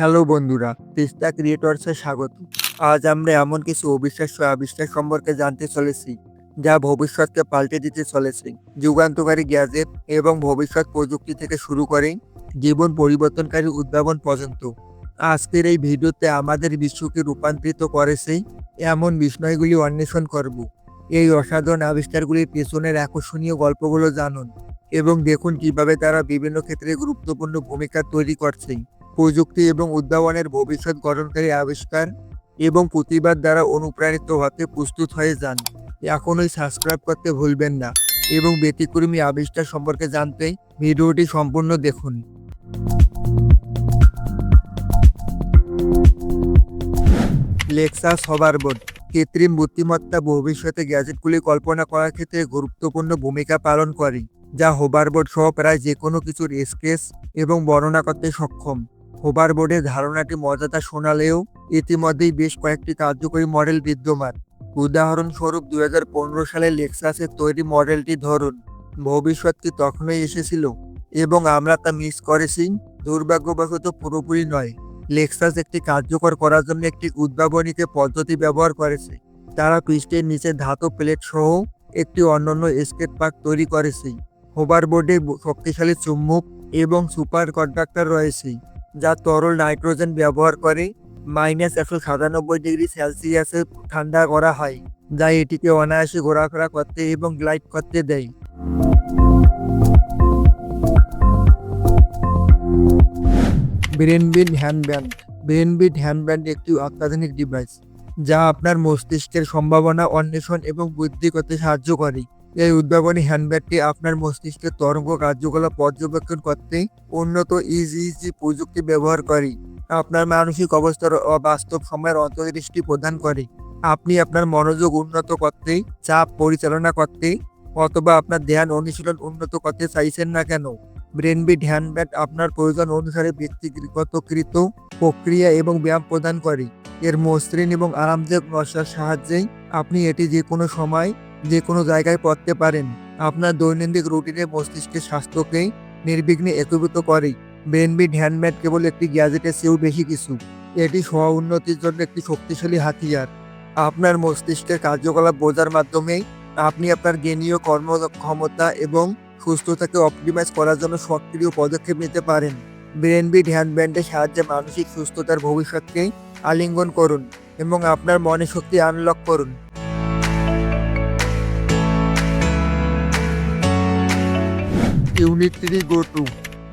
Hello বন্ধুরা, তিস্তা ক্রিয়েটর্সে স্বাগত। আজ আমরা এমন কিছু অবিশ্বাস্য আবিষ্কার সম্পর্কে জানতে চলেছি, যা ভবিষ্যৎকে পাল্টে দিতে চলেছে। যুগান্তকারী গ্যাজেট এবং ভবিষ্যৎ প্রযুক্তি থেকে শুরু করে জীবন পরিবর্তনকারী উদ্ভাবন পর্যন্ত। আজকের এই ভিডিওতে আমাদের বিশ্বকে রূপান্তরিত করেছে এমন বিষয়গুলি অন্বেষণ করব। এই অসাধারণ আবিষ্কারগুলির পেছনের আকর্ষণীয় গল্পগুলো জানুন এবং দেখুন কীভাবে তারা বিভিন্ন ক্ষেত্রে গুরুত্বপূর্ণ ভূমিকা তৈরি করছে। প্রযুক্তি এবং উদ্ভাবনের ভবিষ্যৎ গঠনকারী আবিষ্কার এবং প্রতিবাদ দ্বারা অনুপ্রাণিত হতে প্রস্তুত হয়ে যান। এখনই সাবস্ক্রাইব করতে ভুলবেন না এবং ব্যতিক্রমী আবিষ্কার সম্পর্কে জানতে ভিডিওটি সম্পূর্ণ দেখুন। লেক্সাস হভারবোর্ড কৃত্রিম বুদ্ধিমত্তা ভবিষ্যতে গ্যাজেটগুলি কল্পনা করার ক্ষেত্রে গুরুত্বপূর্ণ ভূমিকা পালন করে, যা হোভারবোর্ড সহ প্রায় যে কোনো কিছুর স্কেচ এবং বর্ণনা করতে সক্ষম। হোভারবোর্ডের ধারণাটি মর্যাদা শোনালেও ইতিমধ্যেই বেশ কয়েকটি কার্যকরী মডেল বিদ্যমান। উদাহরণস্বরূপ দু হাজার পনেরো সালে লেক্সাসের তৈরি মডেলটি ধরুন, ভবিষ্যৎ কি তখনই এসেছিল এবং আমরা তা মিস করেছি? দুর্ভাগ্যবশত পুরোপুরি নয়। লেক্সাস একটি কার্যকর করার জন্য একটি উদ্ভাবনীকে পদ্ধতি ব্যবহার করেছে। তারা পৃষ্ঠের নিচে ধাতু প্লেট সহ একটি অন্যান্য স্কেট পার্ক তৈরি করেছে। হোভারবোর্ডে শক্তিশালী চুম্বক এবং সুপার কন্ডাক্টর রয়েছে। যা তরল নাইট্রোজেন ব্যবহার করে মাইনাস একশো সাতানব্বই ডিগ্রি সেলসিয়াসে ঠান্ডা করা হয়, যা এটিকে অনায়াসে ঘোরাফেরা করতে এবং গ্লাইড করতে দেয়। ব্রেনবিট হ্যান্ডব্যান্ড। ব্রেনবিট হ্যান্ডব্যান্ড একটি অত্যাধুনিক ডিভাইস, যা আপনার মস্তিষ্কের সম্ভাবনা অন্বেষণ এবং বুদ্ধি করতে সাহায্য করে। এই উদ্ভাবনী হ্যান্ডব্যাগটি আপনার মস্তিষ্কের তরঙ্গ কার্যকলাপ পর্যবেক্ষণ করতে উন্নত ইজিজি প্রযুক্তি ব্যবহার করে। আপনার মানসিক অবস্থার অবাস্তব সময়ের অন্তর্দৃষ্টি প্রদান করে। আপনি আপনার মনোযোগ উন্নত করতে, চাপ পরিচালনা করতে, অথবা আপনার ধ্যান অনুশীলন উন্নত করতে চাইছেন না কেন? ব্রেনবিট হ্যান্ডব্যাগ আপনার প্রয়োজন অনুসারে ব্যক্তিগতকৃত প্রক্রিয়া এবং ব্যায়াম প্রদান করে। এর মসৃণ এবং আরামদায়ক নকশার সাহায্যে আপনি এটি যে কোনো সময় যে কোনো জায়গায় পড়তে পারেন। আপনার দৈনন্দিন রুটিনে মস্তিষ্কের স্বাস্থ্যকে নির্বিঘ্নে একীভূত করে। ব্রেনবিট হ্যান্ডম্যাড কেবল একটি গ্যাজেটের চেয়েও বেশি কিছু। এটি স্ব উন্নতির জন্য একটি শক্তিশালী হাতিয়ার। আপনার মস্তিষ্কের কার্যকলাপ বোঝার মাধ্যমে আপনি আপনার জ্ঞানীয় কর্মক্ষমতা এবং সুস্থতাকে অপটিমাইজ করার জন্য সক্রিয় পদক্ষেপ নিতে পারেন। ব্রেনবিট হ্যান্ডব্যান্ডের সাহায্যে মানসিক সুস্থতার ভবিষ্যৎকে আলিঙ্গন করুন এবং আপনার মনে শক্তি আনলক করুন। ইউনিট থ্রি গো টু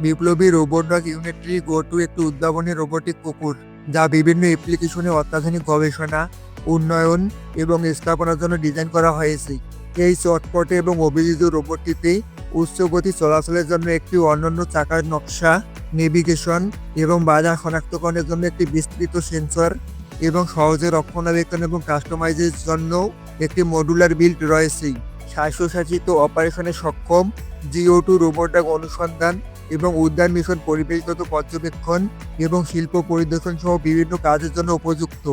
বিপ্লবী robot dog unit three go two একটি উদ্ভাবনী রোবটিক কুকুর, যা বিভিন্ন অ্যাপ্লিকেশনে অত্যাধুনিক গবেষণা, উন্নয়ন এবং স্থাপনার জন্য ডিজাইন করা হয়েছে। এই চটপটে এবং অভিযোজিত রোবটটিতে উচ্চ গতি চলাচলের জন্য একটি অনন্য চাকার নকশা নেভিগেশন এবং বাজার শনাক্তকরণের জন্য একটি বিস্তৃত সেন্সর এবং সহজে রক্ষণাবেক্ষণ এবং কাস্টমাইজের জন্য একটি মডুলার বিল্ড রয়েছে। স্বাস্থ্যশাসিত অপারেশনে সক্ষম, জিও টু রোবটক অনুসন্ধান এবং উদ্যান মিশন পরিবেশগত পর্যবেক্ষণ এবং শিল্প পরিদর্শন সহ বিভিন্ন কাজের জন্য উপযুক্ত।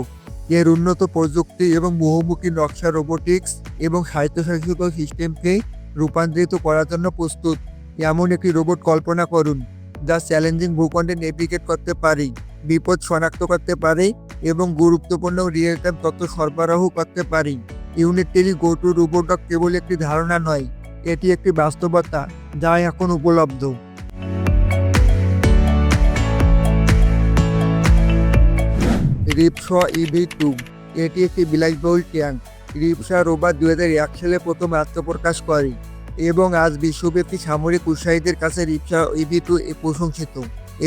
এর উন্নত প্রযুক্তি এবং বহুমুখী নকশা রোবোটিক্স এবং স্বায়ত্তশাসিত সিস্টেমকে রূপান্তরিত করার জন্য প্রস্তুত। এমন একটি রোবট কল্পনা করুন, যা চ্যালেঞ্জিং ভূখণ্ডে নেভিগেট করতে পারে, বিপদ শনাক্ত করতে পারে এবং গুরুত্বপূর্ণ রিয়েল টাইম তথ্য সরবরাহ করতে পারে। Unit tele go two robotic কেবল একটি ধারণা নয়, এটি একটি বাস্তবতা যা এখন উপলব্ধ। রিপস ইভি টু, এটি একটি বিলাসবহুল ট্যাঙ্ক। রিপসা রোববার দু এক সালে প্রথম আত্মপ্রকাশ করে এবং আজ বিশ্বব্যাপী সামরিক উৎসাহীদের কাছে রিপসা ইভি টু প্রশংসিত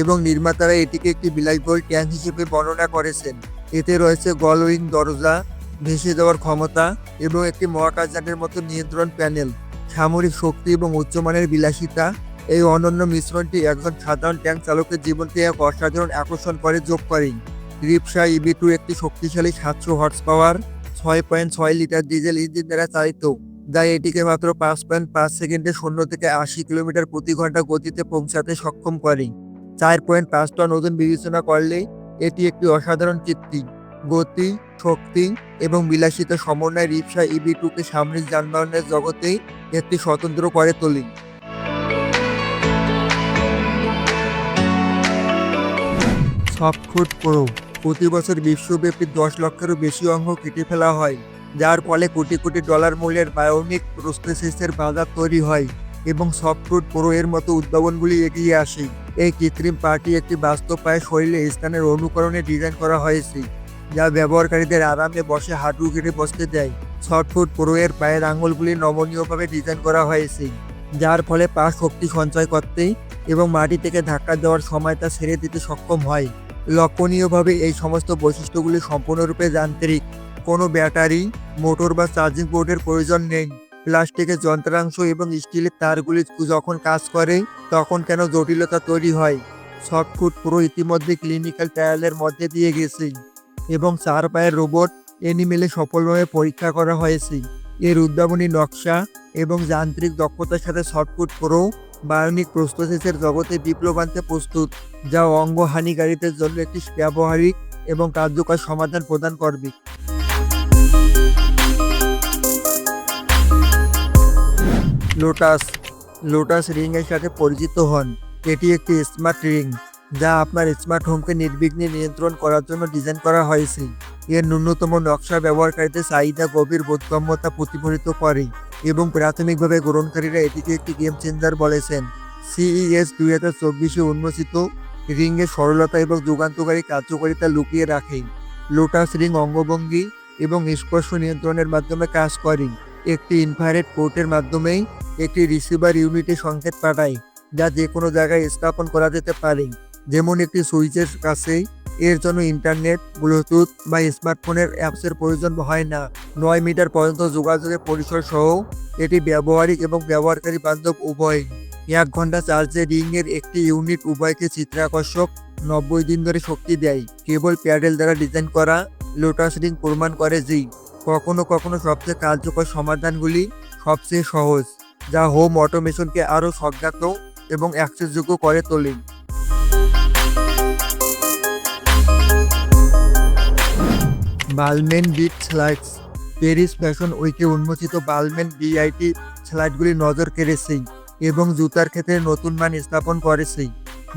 এবং নির্মাতারা এটিকে একটি বিলাসবহুল ট্যাঙ্ক হিসেবে বর্ণনা করেছেন। এতে রয়েছে গলউইং দরজা ভেসে যাওয়ার ক্ষমতা এবং একটি মহাকাশযানের মতো নিয়ন্ত্রণ প্যানেল, সামরিক শক্তি এবং উচ্চমানের বিলাসিতা, এই অনন্য মিশ্রণটি একজন সাধারণ ট্যাঙ্ক চালকের জীবনকে এক অসাধারণ আকর্ষণ করে, যোগ করে। রিপসা ইবি টু একটি শক্তিশালী সাতশো হর্স পাওয়ার, ছয় পয়েন্ট ছয় লিটার ডিজেল ইঞ্জিন দ্বারা চালিত, যা এটিকে মাত্র পাঁচ পয়েন্ট পাঁচ সেকেন্ডে শূন্য থেকে আশি কিলোমিটার প্রতি ঘণ্টা গতিতে পৌঁছাতে সক্ষম করে। চার পয়েন্ট পাঁচ টন ওজন বিবেচনা করলে এটি একটি অসাধারণ কীর্তি। গতি, শক্তি এবং বিলাসিতা সমন্বয় রিপসা ইবি টুকে সামরিক যানবাহনের জগতে একটি স্বতন্ত্র করে তোলে সফটফুড প্রো, প্রতি বছর বিশ্বব্যাপী দশ লক্ষেরও বেশি অঙ্গ কেটে ফেলা হয়, যার ফলে কোটি কোটি ডলার মূল্যের বায়োনিক প্রস্তেসিসের বাজার তৈরি হয় এবং সফটফুড প্রো এর মতো উদ্ভাবনগুলি এগিয়ে আসে। এই কৃত্রিম পার্টি একটি বাস্তব পায়ে শরীরে স্থানের অনুকরণে ডিজাইন করা হয়েছে। যা ব্যবহারকারীদের আরামে বসে হাঁটু কেটে বসতে দেয়। সফটফুড প্রো এর পায়ের আঙুলগুলি নমনীয়ভাবে ডিজাইন করা হয়েছে, যার ফলে পা শক্তি সঞ্চয় করতে এবং মাটি থেকে ধাক্কা দেওয়ার সময় তা ছেড়ে দিতে সক্ষম হয়। লক্ষণীয়ভাবে এই সমস্ত বৈশিষ্ট্যগুলি সম্পূর্ণরূপে যান্ত্রিক। কোনো ব্যাটারি, মোটর বা চার্জিং বোর্ডের প্রয়োজন নেই। প্লাস্টিকের যন্ত্রাংশ এবং স্টিলের তারগুলি যখন কাজ করে, তখন কেন জটিলতা তৈরি হয়? সফটফুড পুরো ইতিমধ্যে ক্লিনিক্যাল ট্রায়ালের মধ্যে দিয়ে গেছে। এবং চার পায়ের রোবট এনিমেলে সফলভাবে পরীক্ষা করা হয়েছে। এর উদ্ভাবনী নকশা এবং যান্ত্রিক দক্ষতার সাথে সফটফুড প্রো বায়োনিক প্রস্তুতিসের জগতে বিপ্লব আনতে প্রস্তুত, যা অঙ্গহানিকারীদের জন্য একটি ব্যবহারিক এবং কার্যকর সমাধান প্রদান করবে। লোটাস লোটাস রিং এর সাথে পরিচিত হন। এটি একটি স্মার্ট রিং। যা আপনার স্মার্ট হোমকে নির্বিঘ্নে নিয়ন্ত্রণ করার জন্য ডিজাইন করা হয়েছে। এর ন্যূনতম নকশা ব্যবহারকারীদের চাহিদা, গভীর বোধগম্যতা প্রতিফলিত করে এবং প্রাথমিকভাবে গ্রহণকারীরা এটিকে একটি গেম চেঞ্জার বলেছেন। সিইএস দুই হাজার চব্বিশে উন্মোচিত রিংয়ের সরলতা এবং যুগান্তকারী কার্যকারিতা লুকিয়ে রাখে। লোটাস রিং অঙ্গভঙ্গি এবং স্পর্শ নিয়ন্ত্রণের মাধ্যমে কাজ করে। একটি ইনফ্রারেড পোর্টের মাধ্যমে একটি রিসিভার ইউনিটে সংকেত পাঠায়, যা যে কোনো জায়গায় স্থাপন করা যেতে পারে। যেমন একটি সুইচের কাছেই। এর জন্য ইন্টারনেট, ব্লুটুথ বা স্মার্টফোনের অ্যাপসের প্রয়োজন হয় না। নয় মিটার পর্যন্ত যোগাযোগের পরিসর সহ এটি ব্যবহারিক এবং ব্যবহারকারী বান্ধব উভয় এক ঘণ্টা চার্জে রিংয়ের একটি ইউনিট উভয়কে চিত্রাকর্ষক নব্বই দিন ধরে শক্তি দেয়। কেবল প্যাডেল দ্বারা ডিজাইন করা লোটাস রিং প্রমাণ করে যে কখনো কখনো সবচেয়ে কার্যকর সমাধানগুলি সবচেয়ে সহজ, যা হোম অটোমেশনকে আরও স্বজ্ঞাত এবং অ্যাক্সেসযোগ্য করে তোলে। Balmain bit slides. Paris fashion উইকে উন্মোচিত বালমেন বিআইটি স্লাইডগুলি নজর কেড়েছে এবং জুতার ক্ষেত্রে নতুন মান স্থাপন করেছে।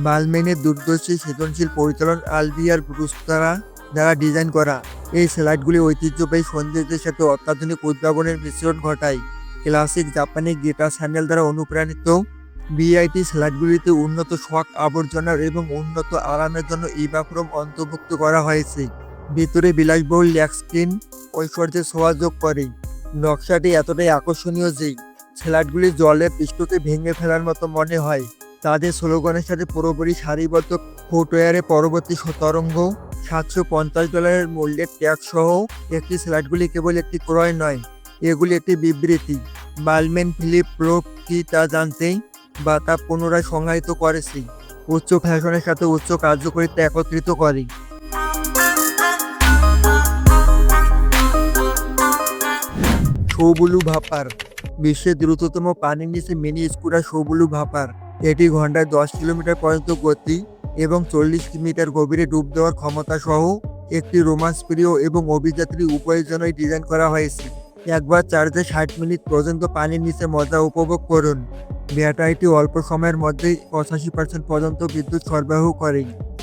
বালমেনের দুর্দর্শী সৃজনশীল পরিচালন আলবিয়ার ব্রুস্তারা দ্বারা ডিজাইন করা এই স্লাইডগুলি ঐতিহ্যবাহী সৌন্দর্যের সাথে অত্যাধুনিক উদ্ভাবনের মিশ্রণ ঘটায়। ক্লাসিক জাপানি গিটার স্যান্ডেল দ্বারা অনুপ্রাণিত বিআইটি স্লাইডগুলিতে উন্নত শখ আবর্জনার এবং উন্নত আরামের জন্য ইবাফ্রম অন্তর্ভুক্ত করা হয়েছে। ভিতরে বিলাসবহুল ল্যাক স্ক্রিন ঐশ্বর্যের ছোঁয়া যোগ করে। নকশাটি এতটাই আকর্ষণীয় যে স্যালাডগুলি জলের পৃষ্ঠকে ভেঙে ফেলার মতো মনে হয়। তাদের স্লোগানের সাথে পুরোপুরি সারিবদ্ধ ফুটওয়্যারে পরবর্তী শতরঙ্গ সাতশো পঞ্চাশ ডলারের মূল্যের ট্যাগ সহ একটি স্যালাডগুলি কেবল একটি ক্রয় নয়, এগুলি একটি বিবৃতি। বালমেন ফিলিপ প্রো কি তা জানতেই বা তা পুনরায় সংজ্ঞায়িত করেছে? উচ্চ ফ্যাশনের সাথে উচ্চ কার্যকারিতা একত্রিত করে। সৌবুলু ভাপার। বিশ্বের দ্রুততম পানির নিচে মিনি স্কুটার সৌবুলু ভাপার। এটি ঘন্টায় দশ কিলোমিটার পর্যন্ত গতি এবং চল্লিশ মিটার গভীরে ডুব দেওয়ার ক্ষমতা সহ একটি রোমান্স প্রিয় এবং অভিযাত্রী উভয়ের জন্যই ডিজাইন করা হয়েছে। একবার চার্জে ষাট মিনিট পর্যন্ত পানির নিচে মজা উপভোগ করুন। ব্যাটারিটি অল্প সময়ের মধ্যেই পঁচাশি পার্সেন্ট পর্যন্ত বিদ্যুৎ সরবরাহ করে।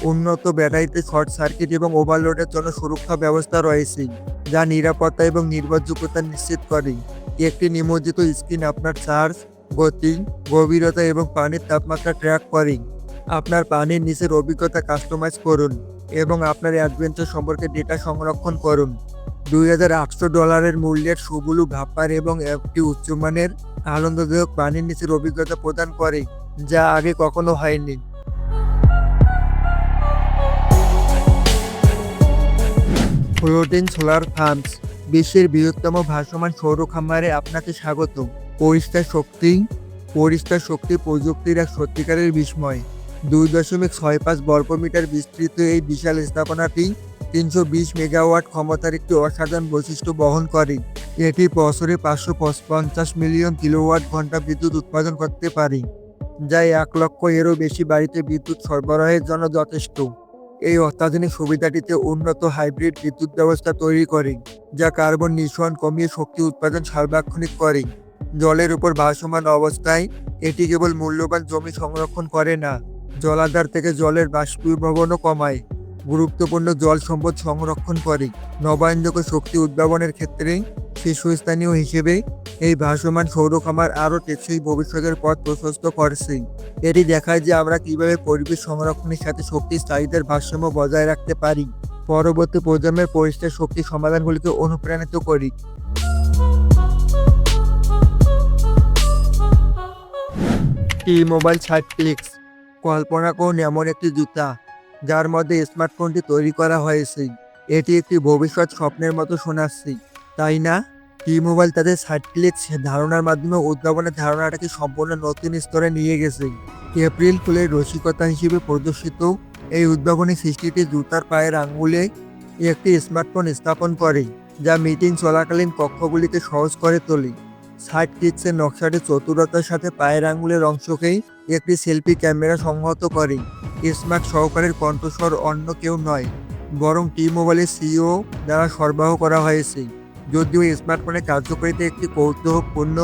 উন্নত ব্যাটারিতে শর্ট সার্কিট এবং ওভারলোডের জন্য সুরক্ষা ব্যবস্থা রয়েছে। যা নিরাপত্তা এবং নির্ভরযোগ্যতা নিশ্চিত করে। একটি নিমজ্জিত স্ক্রিন আপনার চার্জ গতি, গভীরতা এবং পানির তাপমাত্রা ট্র্যাক করে। আপনার পানির নিচের অভিজ্ঞতা কাস্টমাইজ করুন এবং আপনার অ্যাডভেঞ্চার সম্পর্কে ডেটা সংরক্ষণ করুন। দুই হাজার আটশো ডলারের মূল্যের সুবুলু ভাপার এবং একটি উচ্চমানের, আনন্দদায়ক পানির নিচের অভিজ্ঞতা প্রদান করে, যা আগে কখনো হয়নি। ফ্লোটিং সোলার ফার্মস বিশ্বের বৃহত্তম ভাসমান সৌর খামারে আপনাকে স্বাগত পরিষ্কার শক্তি পরিষ্কার শক্তি প্রযুক্তির এক সত্যিকারের বিস্ময়। দুই দশমিক ছয় পাঁচ বর্গমিটার বিস্তৃত এই বিশাল স্থাপনাটি তিনশো বিশ মেগাওয়াট ক্ষমতার একটি অসাধারণ বৈশিষ্ট্য বহন করে। এটি বছরে পাঁচশো পঞ্চাশ মিলিয়ন কিলোওয়াট ঘণ্টা বিদ্যুৎ উৎপাদন করতে পারে, যা এক লক্ষ এরও বেশি বাড়িতে বিদ্যুৎ সরবরাহের জন্য যথেষ্ট। এই অত্যাধুনিক সুবিধাটিতে উন্নত হাইব্রিড বিদ্যুৎ ব্যবস্থা তৈরি করে, যা কার্বন নিঃসরণ কমিয়ে শক্তি উৎপাদন সার্বক্ষণিক করে। জলের উপর ভাসমান অবস্থায় এটি কেবল মূল্যবান জমি সংরক্ষণ করে না, জলাধার থেকে জলের বাষ্পীভবনও কমায়। গুরুত্বপূর্ণ জল সম্পদ সংরক্ষণ করে। নবায়নযোগ্য শক্তি উদ্ভাবনের ক্ষেত্রে শীর্ষস্থানীয় হিসেবে এই ভাসমান সৌর খামার আরও টেকসই ভবিষ্যতের পথ প্রশস্ত করছে। এটি দেখায় যে আমরা কীভাবে পরিবেশ সংরক্ষণের সাথে শক্তির চাহিদার ভারসাম্য বজায় রাখতে পারি। পরবর্তী প্রজন্মের পরিষ্কার শক্তি সমাধানগুলিকে অনুপ্রাণিত করি। টি মোবাইল সাইট ক্লিক্স কল্পনা করুন এমন একটি জুতা। যার মধ্যে স্মার্টফোনটি তৈরি করা হয়েছে। এটি একটি ভবিষ্যৎ স্বপ্নের মতো শোনাচ্ছি। তাই না? টি মোবাইল তাদের সাইট ক্লিক্স ধারণার মাধ্যমে উদ্ভাবনের ধারণাটাকে সম্পূর্ণ নতুন স্তরে নিয়ে গেছে। এপ্রিল ফুলের রসিকতা হিসেবে প্রদর্শিত এই উদ্ভাবনী সৃষ্টিটি জুতার পায়ের আঙ্গুলে একটি স্মার্টফোন স্থাপন করে, যা মিটিং চলাকালীন কক্ষগুলিকে সহজ করে তোলে। সাইড কিটসের নকশাটি চতুরতার সাথে পায়ের আঙ্গুলের অংশকেই একটি সেলফি ক্যামেরা সংহত করে। স্মার্ট সহকারীর কণ্ঠস্বর অন্য কেউ নয়, বরং টি মোবাইলের সিইও দ্বারা সরবরাহ করা হয়েছে। যদিও স্মার্টফোনের কার্যকারিতা একটি কৌতূহলপূর্ণ,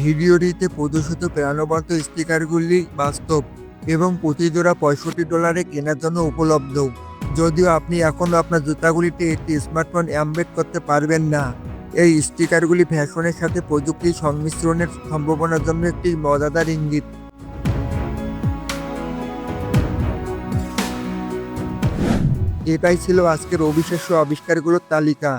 ভিডিওটিতে প্রদর্শিত প্রাণবন্ত স্টিকারগুলি বাস্তব এবং প্রতি জোড়া পঁয়ষট্টি ডলারে কেনার জন্য উপলব্ধ। যদিও আপনি এখনও আপনার জুতাগুলিতে একটি স্মার্টফোন অ্যাম্বেড করতে পারবেন না। এই স্টিকারগুলি ফ্যাশনের সাথে প্রযুক্তির সংমিশ্রণের সম্ভাবনার জন্য একটি মজাদার ইঙ্গিত। এটাই ছিল আজকের অবিশ্বাস্য আবিষ্কারগুলোর তালিকা,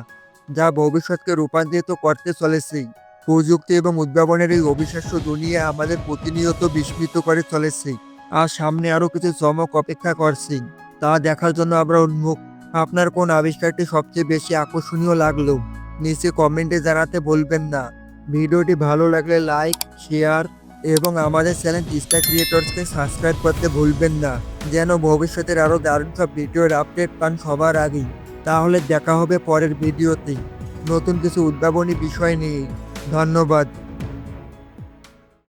যা ভবিষ্যৎকে রূপান্তরিত করতে চলেছে। প্রযুক্তি এবং উদ্ভাবনের এই অবিশ্বাস্য দুনিয়া আমাদের প্রতিনিয়ত বিস্মিত করে চলেছে, আর সামনে আরও কিছু চমক অপেক্ষা করছে, তা দেখার জন্য আমরা উন্মুখ আপনার কোন আবিষ্কারটি সবচেয়ে বেশি আকর্ষণীয় লাগল, নিচে কমেন্টে জানাতে বলবেন না। ভিডিওটি ভালো লাগলে লাইক, শেয়ার এবং আমাদের চ্যানেল টিস্টা ক্রিয়েটরসকে সাবস্ক্রাইব করতে ভুলবেন না। যেন ভবিষ্যতের আরও দারুণ সব ভিডিওর আপডেট পান সবার আগেই। তাহলে দেখা হবে পরের ভিডিওতে। নতুন কিছু উদ্ভাবনী বিষয় নিয়ে। ধন্যবাদ।